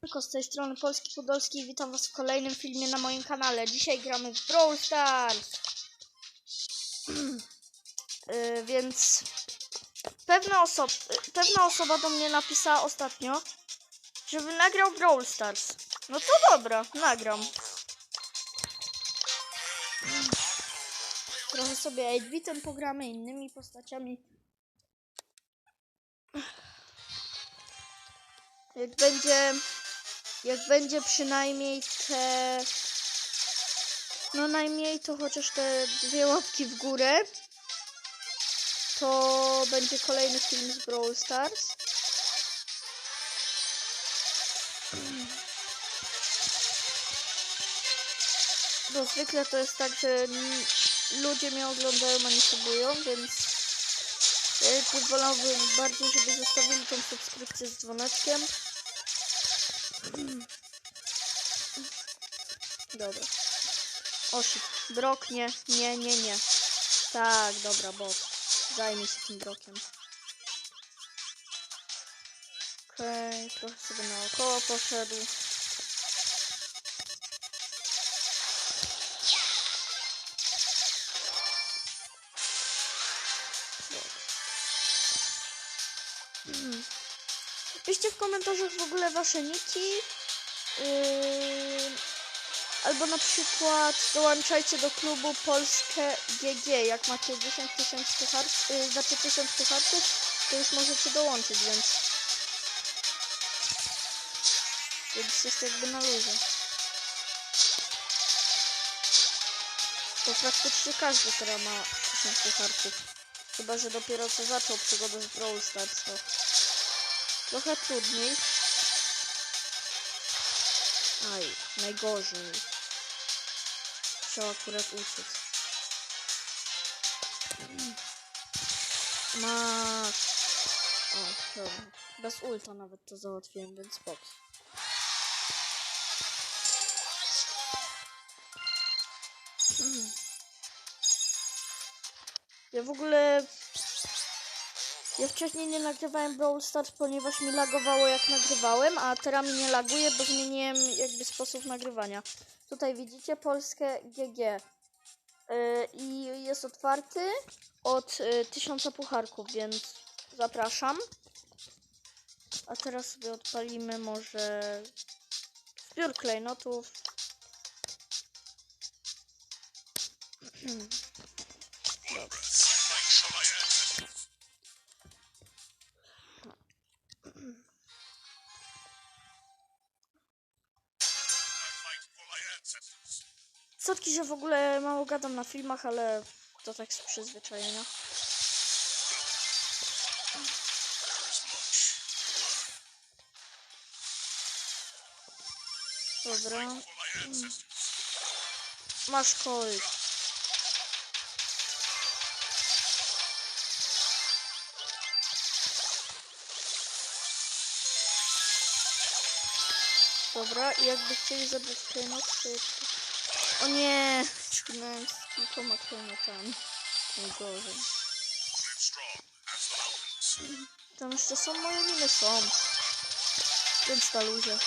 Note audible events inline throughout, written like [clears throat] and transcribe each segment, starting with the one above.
Tylko z tej strony Polski Podolski witam was w kolejnym filmie na moim kanale. Dzisiaj gramy w Brawl Stars. Yy, [clears throat] więc pewna, y, pewna osoba do mnie napisała ostatnio, żeby nagrał Brawl Stars. No to dobra, nagram. Trochę sobie 8-bitem pogramy, innymi postaciami. Jak będzie jak będzie przynajmniej te no najmniej to chociaż te dwie łapki w górę to będzie kolejny film z Brawl Stars. Bo zwykle to jest tak, że ludzie mnie oglądają, a nie subują, więc ja jakby wolałbym bardziej, żeby zostawili tą subskrypcję z dzwoneczkiem Dobra. O shit. Brok nie, nie, nie, nie. Tak, dobra, bot. Zajmij się tym brokiem. Okej, trochę sobie naokoło poszedł. Piszcie w komentarzach w ogóle wasze niki. Yy, albo na przykład dołączajcie do klubu Polskie GG. Jak macie 10 tysięcy pucharków, yy, znaczy 1000 pucharków, to już możecie dołączyć, więc więc jest jakby na luzie. To praktycznie każdy teraz ma 1000 pucharków. Chyba, że dopiero co zaczął przygodę z Brawl Stars, to trochę trudniej. Aj, najgorzej. Musiał akurat uciec. Masz. O, dobra. Bez ulta nawet to załatwiłem, więc spoko. Mm. Ja w ogóle... Ja wcześniej nie nagrywałem Brawl Stars, ponieważ mi lagowało jak nagrywałem, a teraz mi nie laguje, bo zmieniłem jakby sposób nagrywania. Tutaj widzicie Polskę GG. Yy, I jest otwarty od y, 1000 pucharków, więc zapraszam. A teraz sobie odpalimy może zbiór klejnotów. [clears throat] Sotki, że w ogóle mało gadam na filmach, ale to tak z przyzwyczajenia. Dobra. Masz kolt. Dobra, i jakby chcieli zabrać klejnot, to jeszcze... O nie! Szknąłem z kilkoma klejnotami. Najgorzej. Tam jeszcze są moje miny, są. Więc na luzie.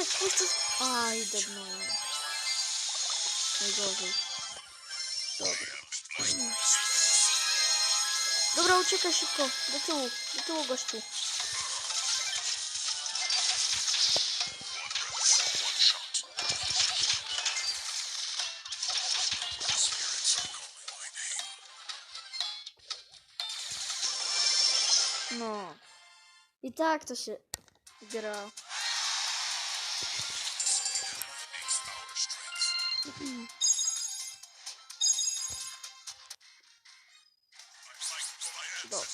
Nie, nie, jeszcze... Aj, debnąłem. Najgorzej. Dobra. Dobra, uciekaj szybko. Do tyłu, do tyłu, gościu. No. I tak to się gra. Dobra.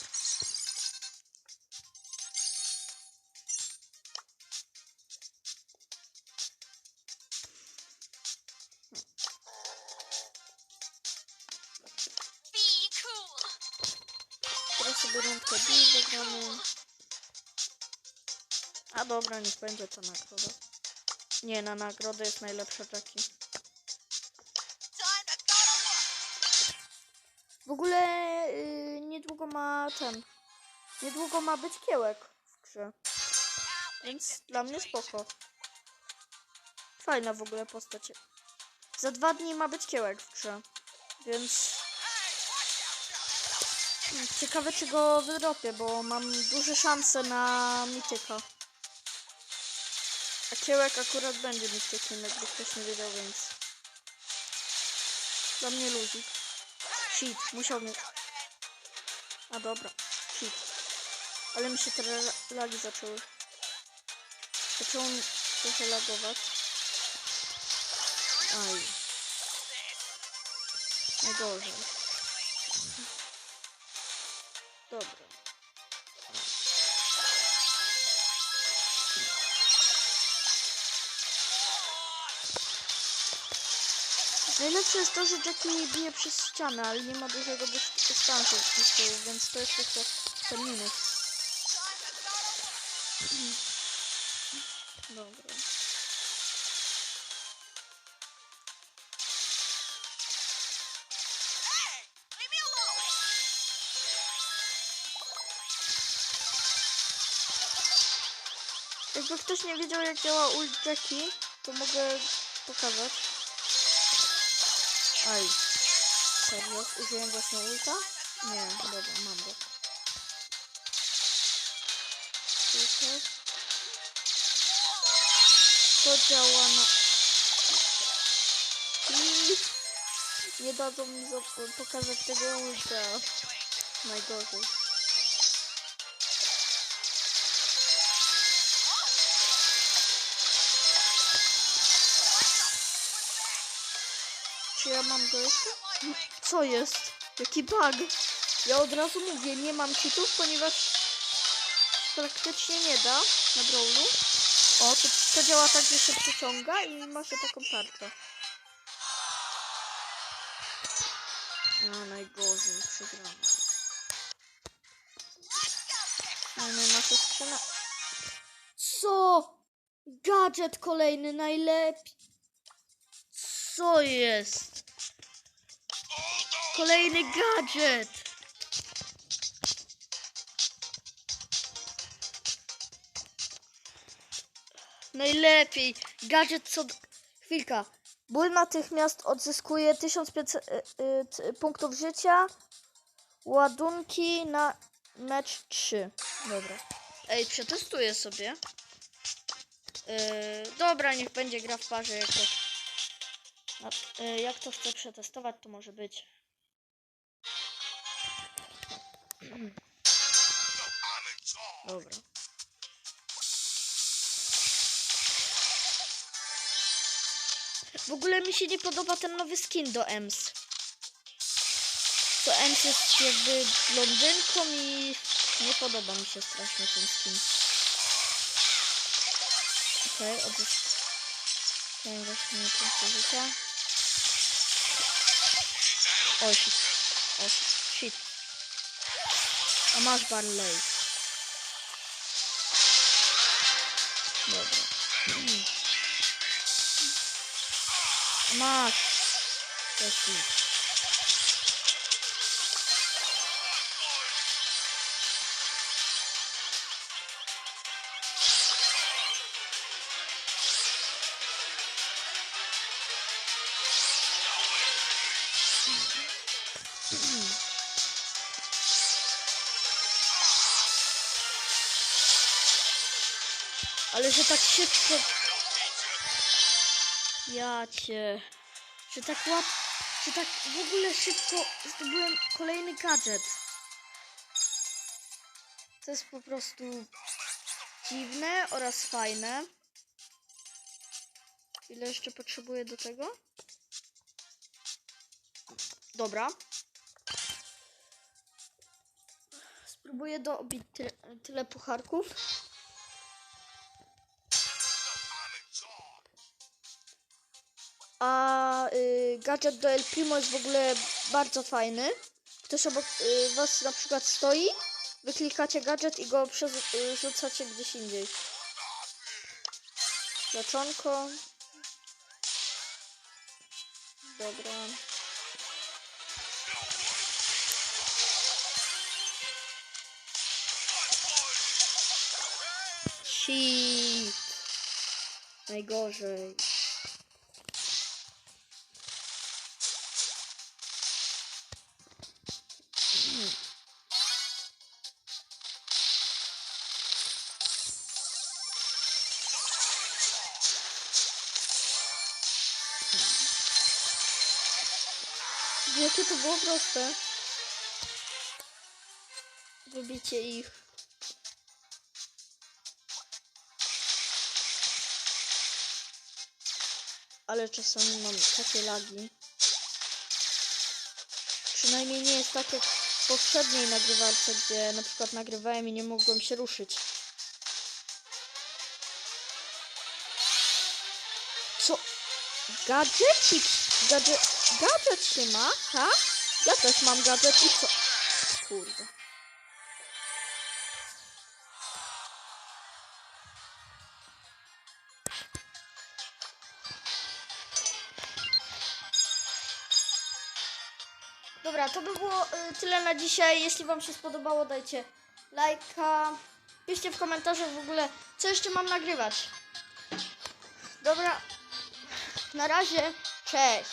Teraz sobie rundkę B zagramy. A dobra, niech będzie to nagroda. Nie, na nagrodę jest najlepsze taki. W ogóle yy, niedługo ma ten. Niedługo ma być kiełek w grze. Więc dla mnie spoko. Fajna w ogóle postać. Za dwa dni ma być kiełek w grze. Więc Hmm, ciekawe czy go wyrobię, bo mam duże szanse na mityka. A kiełek akurat będzie mitykiem, jakby ktoś nie wiedział, więc dla mnie luzik. Shit, musiał mieć. A dobra, shit. Ale mi się teraz lagi zaczęły. Zaczęło mi trochę lagować. Aj. Najgorzej. Dobra. Najlepsze jest to, że Jackie bije przez ścianę, ale nie ma dużego dys- dystansu więc to jest tylko ten minus. Dobra. Jakby ktoś nie wiedział jak działa ult Jackie, to mogę pokazać. Aj. Serio? Użyłem właśnie ulta? Nie, dobra, mam go. To działa na... Nie dadzą mi za- pokazać tego ulta. Najgorzej. Co jest? Jaki bug? Ja od razu mówię, nie mam cheatów, ponieważ praktycznie nie da na brawlu. O, to, to działa tak, że się przyciąga i ma się taką tarczę. A, najgorzej, przegrana. Mamy nasze skrzyna. Co? Gadżet kolejny, najlepiej. Co jest? Kolejny gadżet. Najlepiej. Gadżet co... Chwilka. Ból natychmiast odzyskuje 1500 y, y, punktów życia. Ładunki na mecz 3. Dobra. Ej, przetestuję sobie. Yy, dobra, niech będzie gra w parze. Jak yy, jak to chcę przetestować, to może być. Dobra. W ogóle mi się nie podoba ten nowy skin do Ems. To Ems jest jakby blondynką i nie podoba mi się strasznie ten skin. Okej, okay, odzyskałem właśnie punkty życia. O shit. O shit. A masz Barley. Dobra. A masz. To shit. Ale że tak szybko. Ja cię. Że tak łat. Że tak w ogóle szybko zdobyłem kolejny gadżet. To jest po prostu dziwne oraz fajne. Ile jeszcze potrzebuję do tego? Dobra. Spróbuję dobić tyle, tyle pucharków. A y, gadżet do El Primo jest w ogóle bardzo fajny. Ktoś obok y, was na przykład stoi Wyklikacie gadżet i go przerzucacie gdzieś indziej. Leczonko. Dobra. Shit. Najgorzej. Jakie to było proste. Wybicie ich. Ale czasami mam takie lagi. Przynajmniej nie jest tak jak w poprzedniej nagrywarce, gdzie na przykład nagrywałem i nie mogłem się ruszyć. Co? Gadżecik! Gadżet, gadżet się ma, tak? Ja też mam gadżet i co? Kurde. Dobra, to by było y, tyle na dzisiaj. Jeśli Wam się spodobało, dajcie lajka. Piszcie w komentarzach w ogóle, co jeszcze mam nagrywać. Dobra, na razie, cześć.